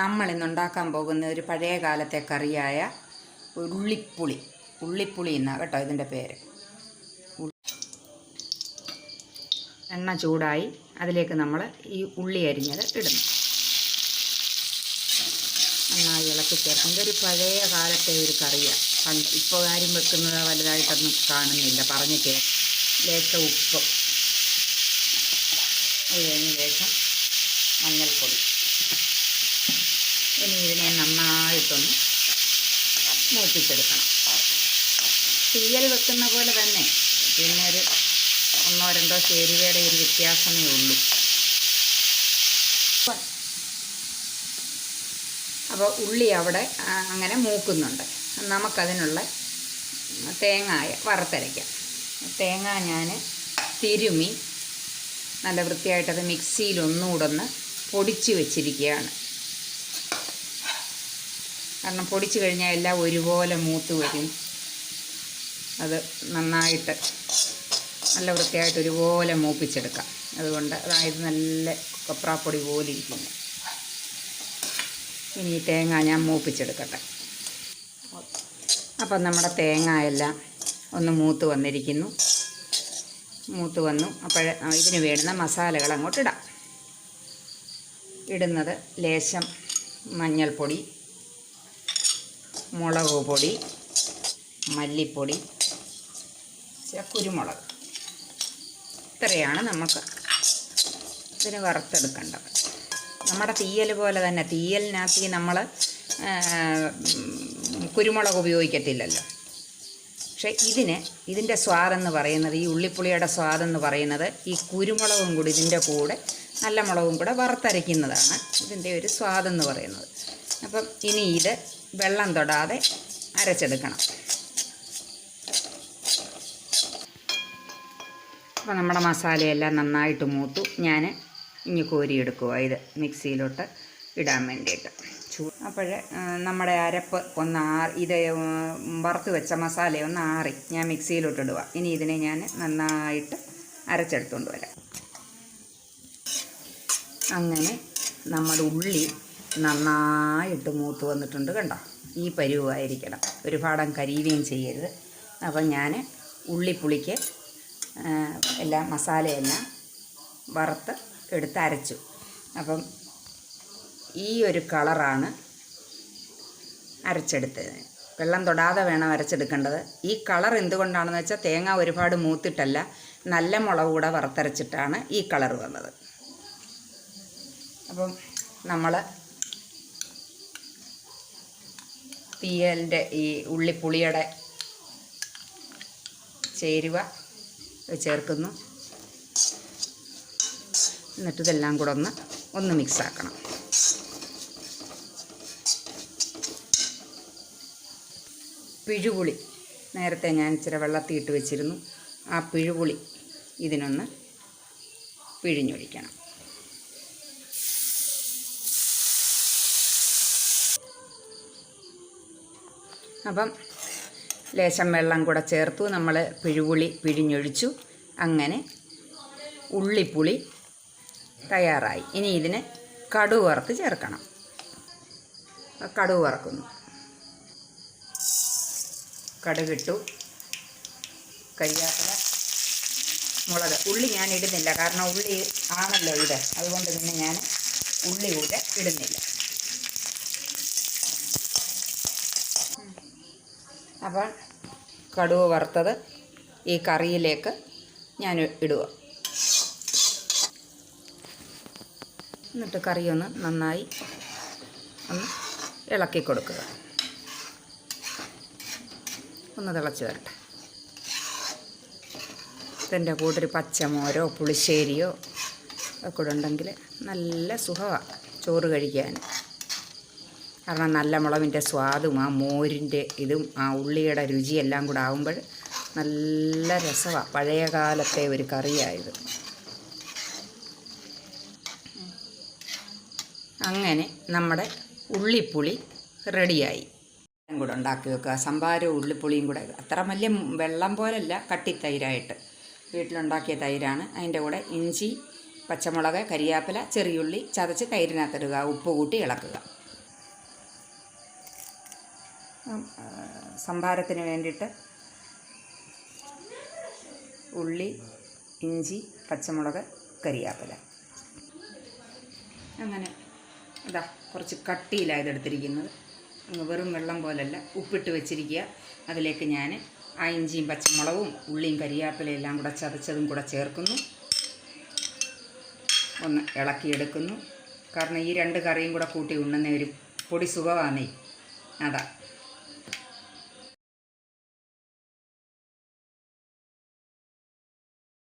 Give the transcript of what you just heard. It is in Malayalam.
നമ്മൾ ഇന്നുണ്ടാക്കാൻ പോകുന്ന ഒരു പഴയ കാലത്തെ കറിയായ ഉള്ളിപ്പുളി. ഉള്ളിപ്പുളി എന്നാണ് കേട്ടോ ഇതിന്റെ പേര്. എണ്ണ ചൂടായി അതിലേക്ക് നമ്മൾ ഈ ഉള്ളി അരിഞ്ഞത് ഇടുന്നു. നന്നായി ഇളക്കി ചേർക്കും. ഒരു പഴയ കാലത്തെ ഒരു കറിയാണ് പണ്ട് ഇപ്പോൾ ആരും വെക്കുന്നത് വലുതായിട്ടൊന്നും കാണുന്നില്ല. പറഞ്ഞ് കേ ലേശ ഉപ്പ്. അത് കഴിഞ്ഞ് ലേശം മഞ്ഞൾപ്പൊടി. ഇനി ഇതിനെ നന്നായിട്ടൊന്ന് മൂപ്പിച്ചെടുക്കണം. തീയൽ വെക്കുന്ന പോലെ തന്നെ. പിന്നെ ഒരു ഒന്നോ രണ്ടോ ചേരുവയുടെ ഒരു വ്യത്യാസമേ ഉള്ളൂ. അപ്പോൾ ഉള്ളി അവിടെ അങ്ങനെ മൂക്കുന്നുണ്ട്. നമുക്കതിനുള്ള തേങ്ങായ വറുത്തരയ്ക്കാം. തേങ്ങ ഞാൻ തിരുമി നല്ല വൃത്തിയായിട്ടത് മിക്സിയിൽ ഒന്നുകൂടെ ഒന്ന് പൊടിച്ച് വെച്ചിരിക്കുകയാണ്. കാരണം പൊടിച്ച് കഴിഞ്ഞാൽ എല്ലാം ഒരുപോലെ മൂത്ത് വരും. അത് നന്നായിട്ട് നല്ല വൃത്തിയായിട്ട് ഒരുപോലെ മൂപ്പിച്ചെടുക്കാം. അതുകൊണ്ട് അതായത് നല്ല കൊപ്രാപ്പൊടി പോലെ ഇരിക്കുന്നു ഇനി തേങ്ങ ഞാൻ മൂപ്പിച്ചെടുക്കട്ടെ. അപ്പം നമ്മുടെ തേങ്ങ എല്ലാം ഒന്ന് മൂത്ത് വന്നിരിക്കുന്നു. മൂത്ത് വന്നു. അപ്പോൾ ഇതിന് വേണ്ടുന്ന മസാലകൾ അങ്ങോട്ടിടാം ഇടുന്നത് ലേശം മഞ്ഞൾപ്പൊടി മുളക് പൊടി മല്ലിപ്പൊടി കുരുമുളക്. ഇത്രയാണ് നമുക്ക് ഇതിന് വറുത്തെടുക്കേണ്ടത്. നമ്മുടെ തീയൽ പോലെ തന്നെ തീയലിനകത്ത് നമ്മൾ കുരുമുളക് ഉപയോഗിക്കത്തില്ലല്ലോ. പക്ഷേ ഇതിന് ഇതിന്റെ സ്വാദെന്ന് പറയുന്നത് ഈ ഉള്ളിപ്പുളിയുടെ സ്വാദെന്ന് പറയുന്നത് ഈ കുരുമുളകും കൂടി ഇതിന്റെ കൂടെ നല്ല മുളകും കൂടെ വറുത്തരയ്ക്കുന്നതാണ് ഇതിന്റെ ഒരു സ്വാദെന്ന് പറയുന്നത്. അപ്പം ഇനി ഇത് വെള്ളം തൊടാതെ അരച്ചെടുക്കണം. അപ്പോൾ നമ്മുടെ മസാലയെല്ലാം നന്നായിട്ട് മൂത്തു. ഞാൻ ഇനി കോരിയെടുക്കുക ഇത് മിക്സിയിലോട്ട് ഇടാൻ വേണ്ടിയിട്ട്. ചൂ അപ്പോൾ നമ്മുടെ അരപ്പ് ഒന്ന് ആ ഇത് വറുത്ത് വെച്ച മസാല ഒന്ന് ആറി ഞാൻ മിക്സിയിലോട്ട് ഇടുക ഇനി ഇതിനെ ഞാൻ നന്നായിട്ട് അരച്ചെടുത്തുകൊണ്ട് വരാം. അങ്ങനെ നമ്മുടെ ഉള്ളി നന്നായിട്ട് മൂത്ത് വന്നിട്ടുണ്ട് കണ്ടോ? ഈ പരുവായിരിക്കണം. ഒരുപാടം കരിയുകയും ചെയ്യരുത്. അപ്പം ഞാൻ ഉള്ളിപ്പുളിക്ക് എല്ലാ മസാലയെല്ലാം വറുത്ത് എടുത്ത് അരച്ചു. അപ്പം ഈ ഒരു കളറാണ് അരച്ചെടുത്തത്. വെള്ളം തൊടാതെ വേണം അരച്ചെടുക്കേണ്ടത്. ഈ കളർ എന്തുകൊണ്ടാണെന്ന് വെച്ചാൽ തേങ്ങ ഒരുപാട് മൂത്തിട്ടല്ല നല്ല മുളക് കൂടെ വറുത്തരച്ചിട്ടാണ് ഈ കളർ വന്നത്. അപ്പം നമ്മൾ തീയലിന്റെ ഈ ഉള്ളിപ്പുളിയുടെ ചേരുവ ചേർക്കുന്നു. എന്നിട്ട് ഇതെല്ലാം കൂടെ ഒന്ന് ഒന്ന് മിക്സാക്കണം. പിഴുപുളി. നേരത്തെ ഞാൻ ഇച്ചിരി വെള്ളത്തിയിട്ട് വെച്ചിരുന്നു. ആ പിഴുപുളി ഇതിനൊന്ന് പിഴിഞ്ഞൊഴിക്കണം. അപ്പം ലേശം വെള്ളം കൂടെ ചേർത്തു. നമ്മൾ പിഴുപുളി പിഴിഞ്ഞൊഴിച്ചു. അങ്ങനെ ഉള്ളിപ്പുളി തയ്യാറായി. ഇനി ഇതിന് കടുക് വറുത്ത് ചേർക്കണം. കടുക് വറക്കുന്നു. കടുകിട്ടു കരിയാപ്പില മുളക്. ഉള്ളി ഞാൻ ഇടുന്നില്ല കാരണം ഉള്ളി ആണല്ലോ ഇത്. അതുകൊണ്ട് പിന്നെ ഞാൻ ഉള്ളി കൂടെ ഇടുന്നില്ല. അപ്പോൾ കടുവ് വറുത്തത് ഈ കറിയിലേക്ക് ഞാൻ ഇടുക. എന്നിട്ട് കറിയൊന്ന് നന്നായി ഒന്ന് ഇളക്കി കൊടുക്കുക. ഒന്ന് തിളച്ച് വരട്ടെ. ഇതിന്റെ കൂടെ ഒരു പച്ചമോരോ പുളിശ്ശേരിയോ ഒക്കെ ഉണ്ടെങ്കിൽ നല്ല സുഖമാണ് ചോറ് കഴിക്കാൻ. കാരണം നല്ല മുളകിന്റെ സ്വാദും ആ മോരിന്റെ ഇതും ആ ഉള്ളിയുടെ രുചിയെല്ലാം കൂടെ ആകുമ്പോൾ നല്ല രസമാണ് പഴയ കാലത്തെ ഒരു കറിയായത്. അങ്ങനെ നമ്മുടെ ഉള്ളിപ്പുളി റെഡിയായി. കൂടെ ഉണ്ടാക്കി വെക്കുക. സംഭാരവും ഉള്ളിപ്പുളിയും കൂടെ അത്ര വലിയ വെള്ളം പോലല്ല കട്ടിത്തൈരായിട്ട്. വീട്ടിലുണ്ടാക്കിയ തൈരാണ്. അതിന്റെ കൂടെ ഇഞ്ചി പച്ചമുളക് കരിയാപ്പില ചെറിയുള്ളി ചതച്ച് തൈരിനകത്തിടുക. ഉപ്പ് കൂട്ടി ഇളക്കുക. സംഭാരത്തിന് വേണ്ടിയിട്ട് ഉള്ളി ഇഞ്ചി പച്ചമുളക് കരിയാപ്പില. അങ്ങനെ. ഇതാ കുറച്ച് കട്ടിയിലാണ് ഇതെടുത്തിരിക്കുന്നത്. വെറും വെള്ളം പോലല്ല ഉപ്പിട്ട് വെച്ചിരിക്കുക. അതിലേക്ക് ഞാൻ ആ ഇഞ്ചിയും പച്ചമുളകും ഉള്ളിയും കരിയാപ്പിലയും എല്ലാം കൂടെ ചതച്ചതും കൂടെ ചേർക്കുന്നു. ഒന്ന് ഇളക്കിയെടുക്കുന്നു. കാരണം ഈ രണ്ട് കറിയും കൂടെ കൂട്ടി ഉണ്ണുന്ന ഒരു പൊടി സുഖമാണേ അതാ.